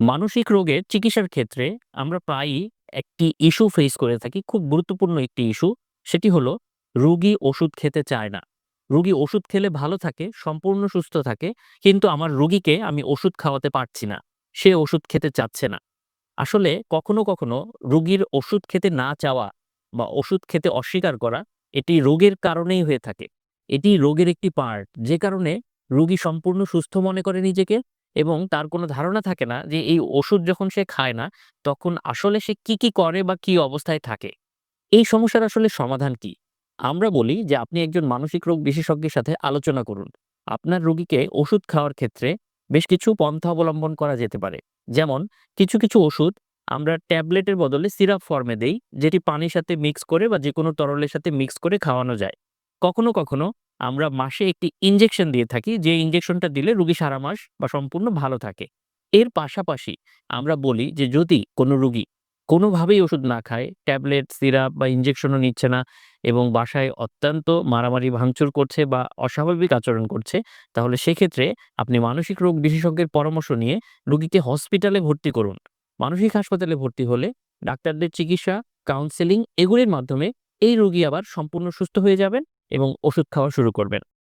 মানসিক রোগের চিকিৎসার ক্ষেত্রে আমরা প্রায়ই একটি ইস্যু ফেস করে থাকি। খুব গুরুত্বপূর্ণ একটি ইস্যু। সেটি হলো রুগী ওষুধ খেতে চায় না। রোগী ওষুধ খেলে ভালো থাকে, সম্পূর্ণ সুস্থ থাকে। কিন্তু আমার রুগীকে আমি ওষুধ খাওয়াতে পারছি না। সে ওষুধ খেতে চাচ্ছে না। আসলে কখনো, কখনো রোগীর ওষুধ খেতে না চাওয়া বা ওষুধ খেতে অস্বীকার করা এটি রোগের কারণেই হয়ে থাকে। এটি রোগের একটি পার্ট যে কারণে রুগী সম্পূর্ণ সুস্থ মনে করে নিজেকে এবং তার কোনো ধারণা থাকে না যে এই ওষুধ যখন সে খায় না তখন আসলে সে কি, কি করে বা কি অবস্থায় থাকে। এই সমস্যার আসলে সমাধান কি? আমরা বলি যে আপনি একজন মানসিক রোগ বিশেষজ্ঞের সাথে আলোচনা করুন। আপনার রোগীকে ওষুধ খাওয়ার ক্ষেত্রে বেশ কিছু পন্থা অবলম্বন করা যেতে পারে। যেমন কিছু, কিছু ওষুধ আমরা ট্যাবলেটের বদলে সিরাপ ফর্মে দেই যেটি পানির সাথে মিক্স করে বা যেকোনো তরলের সাথে মিক্স করে খাওয়ানো যায়। কখনো, কখনো আমরা মাসে একটি ইনজেকশন দিয়ে থাকি যে ইনজেকশনটা দিলে রোগী সারা মাস বা সম্পূর্ণ ভালো থাকে। এর পাশাপাশি আমরা বলি যে যদি কোনো রুগী কোনোভাবেই ওষুধ না খায়, ট্যাবলেট, সিরাপ বা ইনজেকশনও নিচ্ছে না এবং বাসায় অত্যন্ত মারামারি ভাঙচুর করছে বা অস্বাভাবিক আচরণ করছে, তাহলে সেক্ষেত্রে আপনি মানসিক রোগ বিশেষজ্ঞের পরামর্শ নিয়ে রুগীকে হসপিটালে ভর্তি করুন। মানসিক হাসপাতালে ভর্তি হলে ডাক্তারদের চিকিৎসা, কাউন্সেলিং এগুলির মাধ্যমে এই রোগী আবার সম্পূর্ণ সুস্থ হয়ে যাবেন এবং ওষুধ খাওয়া শুরু করবেন।